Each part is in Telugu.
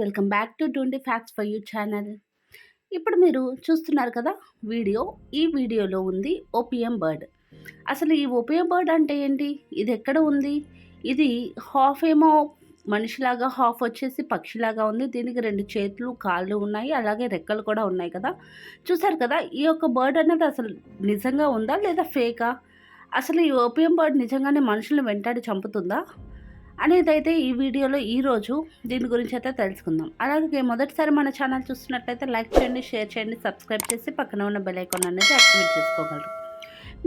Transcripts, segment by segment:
Welcome back to twenty facts for you channel. ఇప్పుడు మీరు చూస్తున్నారు కదా వీడియో. ఈ వీడియోలో ఉంది ఓపియం బర్డ్. అసలు ఈ ఓపియం బర్డ్ అంటే ఏంటి? ఇది ఎక్కడ ఉంది? ఇది హాఫ్ ఏమో మనిషిలాగా హాఫ్ వచ్చేసి పక్షిలాగా ఉంది. దీనికి రెండు చేతులు కాళ్ళు ఉన్నాయి అలాగే రెక్కలు కూడా ఉన్నాయి కదా. చూసారు కదా ఈ యొక్క బర్డ్ అనేది అసలు నిజంగా ఉందా లేదా ఫేకా? అసలు ఈ ఓపియం బర్డ్ నిజంగానే మనుషులను వెంటాడి చంపుతుందా? అనేది అయితే ఈ వీడియోలో ఈరోజు దీని గురించి అయితే తెలుసుకుందాం. అలాగే మొదటిసారి మన ఛానల్ చూస్తున్నట్లయితే లైక్ చేయండి షేర్ చేయండి సబ్స్క్రైబ్ చేసి పక్కన ఉన్న బెల్ ఐకాన్ అనేది యాక్టివేట్ చేసుకోగలరు.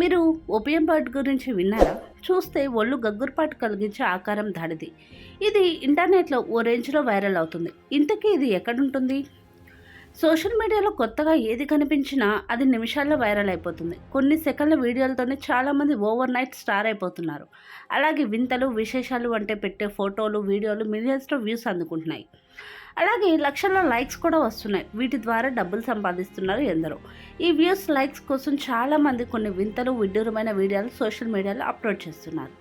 మీరు ఓపియం బర్డ్ గురించి విన్నారా? చూస్తే ఒళ్ళు గగ్గురుపాటు కలిగించే ఆకారం దాడిది ఇది ఇంటర్నెట్లో ఓ రేంజ్లో వైరల్ అవుతుంది. ఇంతకీ ఇది ఎక్కడుంటుంది సోషల్ మీడియాలో కొత్తగా ఏది కనిపించినా అది నిమిషాల్లో వైరల్ అయిపోతుంది. కొన్ని సెకండ్ల వీడియోలతోనే చాలామంది ఓవర్ నైట్ స్టార్ అయిపోతున్నారు. అలాగే వింతలు విశేషాలు అంటే పెట్టే ఫోటోలు వీడియోలు మిలియన్స్లో వ్యూస్ అందుకుంటున్నాయి. అలాగే లక్షల్లో లైక్స్ కూడా వస్తున్నాయి. వీటి ద్వారా డబ్బులు సంపాదిస్తున్నారు ఎందరో. ఈ వ్యూస్ లైక్స్ కోసం చాలామంది కొన్ని వింతలు విడ్డూరమైన వీడియోలు సోషల్ మీడియాలో అప్లోడ్ చేస్తున్నారు.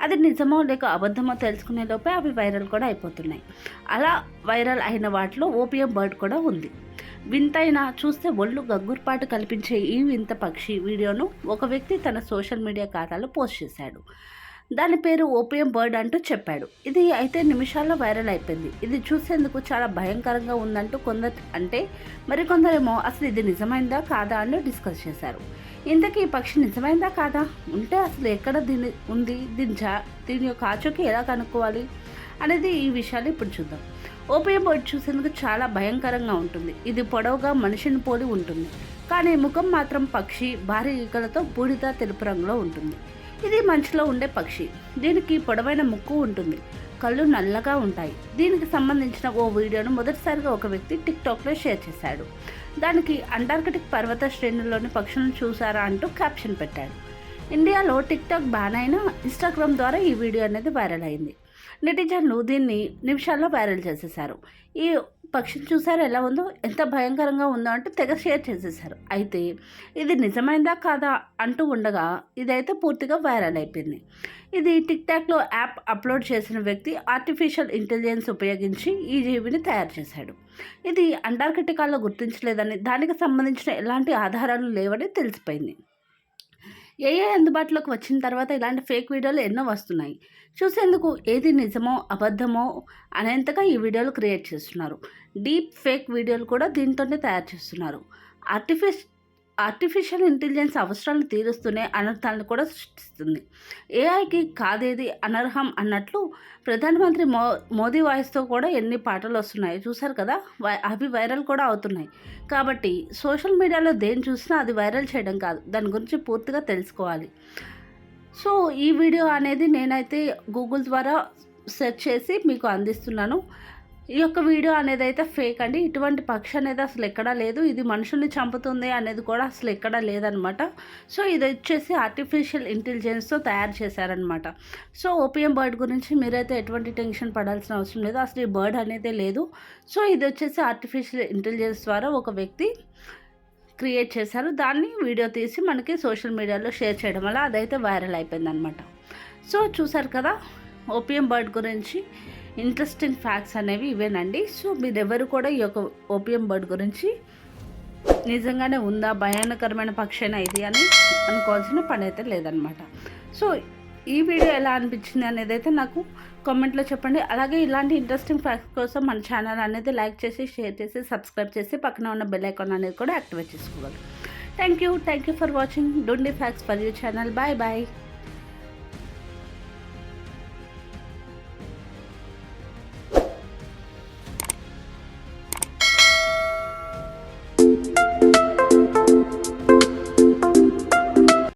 అది నిజమో లేక అబద్ధమో తెలుసుకునే లోపే అవి వైరల్ కూడా అయిపోతున్నాయి. అలా వైరల్ అయిన వాటిలో ఓపియం బర్డ్ కూడా ఉంది. వింతైన చూస్తే ఒళ్ళు గగ్గుర్పాటు కల్పించే ఈ వింత పక్షి వీడియోను ఒక వ్యక్తి తన సోషల్ మీడియా ఖాతాలో పోస్ట్ చేశాడు. దాని పేరు ఓపియం బర్డ్ అంటూ చెప్పాడు. ఇది అయితే నిమిషాల్లో వైరల్ అయిపోయింది. ఇది చూసేందుకు చాలా భయంకరంగా ఉందంటూ కొందరు అంటే మరికొందరేమో అసలు ఇది నిజమైందా కాదా అని డిస్కస్ చేశారు. ఇంతకీ ఈ పక్షి నిజమైందా కాదా? ఉంటే అసలు ఎక్కడ దీని ఉంది? దీని జా దీని యొక్క ఆచూకీ ఎలా కనుక్కోవాలి? అనేది ఈ విషయాలు ఇప్పుడు చూద్దాం. ఓపియం బర్డ్ చూసేందుకు చాలా భయంకరంగా ఉంటుంది. ఇది పొడవుగా మనిషిని పోలి ఉంటుంది. కానీ ముఖం మాత్రం పక్షి భారీ ఈకలతో బూడిద తెలుపు రంగులో ఉంటుంది. ఇది మంచులో ఉండే పక్షి. దీనికి పొడవైన ముక్కు ఉంటుంది. కళ్ళు నల్లగా ఉంటాయి. దీనికి సంబంధించిన ఓ వీడియోను మొదటిసారిగా ఒక వ్యక్తి టిక్టాక్లో షేర్ చేశాడు. దానికి అంటార్కిటిక్ పర్వత శ్రేణుల్లోని పక్షులను చూసారా అంటూ క్యాప్షన్ పెట్టాడు. ఇండియాలో టిక్టాక్ బ్యాన్ అయినా ఇన్స్టాగ్రామ్ ద్వారా ఈ వీడియో అనేది వైరల్ అయింది. నెటిజన్లు దీన్ని నిమిషాల్లో వైరల్ చేసేసారు ఈ పక్షిని చూసారు ఎలా ఉందో ఎంత భయంకరంగా ఉందో అంటూ తెగ షేర్ చేసేసారు అయితే ఇది నిజమైందా కాదా అంటూ ఉండగా ఇదైతే పూర్తిగా వైరల్ అయిపోయింది. ఇది టిక్ టాక్లో యాప్ అప్లోడ్ చేసిన వ్యక్తి ఆర్టిఫిషియల్ ఇంటెలిజెన్స్ ఉపయోగించి ఈ జీవిని తయారు చేశాడు. ఇది అంటార్కిటికాలో గుర్తించలేదని దానికి సంబంధించిన ఎలాంటి ఆధారాలు లేవని తెలిసిపోయింది. ఏఏ అందుబాటులోకి వచ్చిన తర్వాత ఇలాంటి ఫేక్ వీడియోలు ఎన్నో వస్తున్నాయి. చూసేందుకు ఏది నిజమో అబద్ధమో అనేంతగా ఈ వీడియోలు క్రియేట్ చేస్తున్నారు. డీప్ ఫేక్ వీడియోలు కూడా దీంతోనే తయారు చేస్తున్నారు. ఆర్టిఫిష్ ఆర్టిఫిషియల్ ఇంటెలిజెన్స్ అవసరాలు తీరుస్తూనే అనర్థాలను కూడా సృష్టిస్తుంది. ఏఐకి కాదేది అనర్హం అన్నట్లు ప్రధానమంత్రి మో మోదీ వాయిస్తో కూడా ఎన్ని పాటలు వస్తున్నాయి చూసారు కదా? అవి వైరల్ కూడా అవుతున్నాయి. కాబట్టి సోషల్ మీడియాలో దేని చూసినా అది వైరల్ చేయడం కాదు. దాని గురించి పూర్తిగా తెలుసుకోవాలి. సో ఈ వీడియో అనేది నేనైతే గూగుల్ ద్వారా సెర్చ్ చేసి మీకు అందిస్తున్నాను. ఈ యొక్క వీడియో అనేది అయితే ఫేక్ అండి. ఇటువంటి పక్షి అనేది అసలు ఎక్కడా లేదు. ఇది మనుషుల్ని చంపుతుంది అనేది కూడా అసలు ఎక్కడా లేదనమాట. సో ఇది వచ్చేసి ఆర్టిఫిషియల్ ఇంటెలిజెన్స్తో తయారు చేశారనమాట. సో ఓపియం బర్డ్ గురించి మీరైతే ఎటువంటి టెన్షన్ పడాల్సిన అవసరం లేదు. అసలు ఈ బర్డ్ అనేది లేదు. సో ఇది వచ్చేసి ఆర్టిఫిషియల్ ఇంటెలిజెన్స్ ద్వారా ఒక వ్యక్తి క్రియేట్ చేశారు. దాన్ని వీడియో తీసి మనకి సోషల్ మీడియాలో షేర్ చేయడం వల్ల అదైతే వైరల్ అయిపోయిందనమాట. సో చూసారు కదా ఓపియం బర్డ్ గురించి ఇంట్రెస్టింగ్ ఫ్యాక్ట్స్ అనేవి ఇవేనండి. సో మీరెవరు కూడా ఈ యొక్క ఓపియం బర్డ్ గురించి నిజంగానే ఉందా? భయానకరమైన పక్షేనా ఇది అని అనుకోవాల్సిన పని అయితే లేదనమాట. సో ఈ వీడియో ఎలా అనిపించింది అనేది అయితే నాకు కామెంట్లో చెప్పండి. అలాగే ఇలాంటి ఇంట్రెస్టింగ్ ఫ్యాక్ట్స్ కోసం మన ఛానల్ అనేది లైక్ చేసి షేర్ చేసి సబ్స్క్రైబ్ చేసి పక్కన ఉన్న బెల్ ఐకాన్ అనేది కూడా యాక్టివేట్ చేసుకోవాలి. Thank you. Thank you for watching. Don't facts for you channel. Bye bye.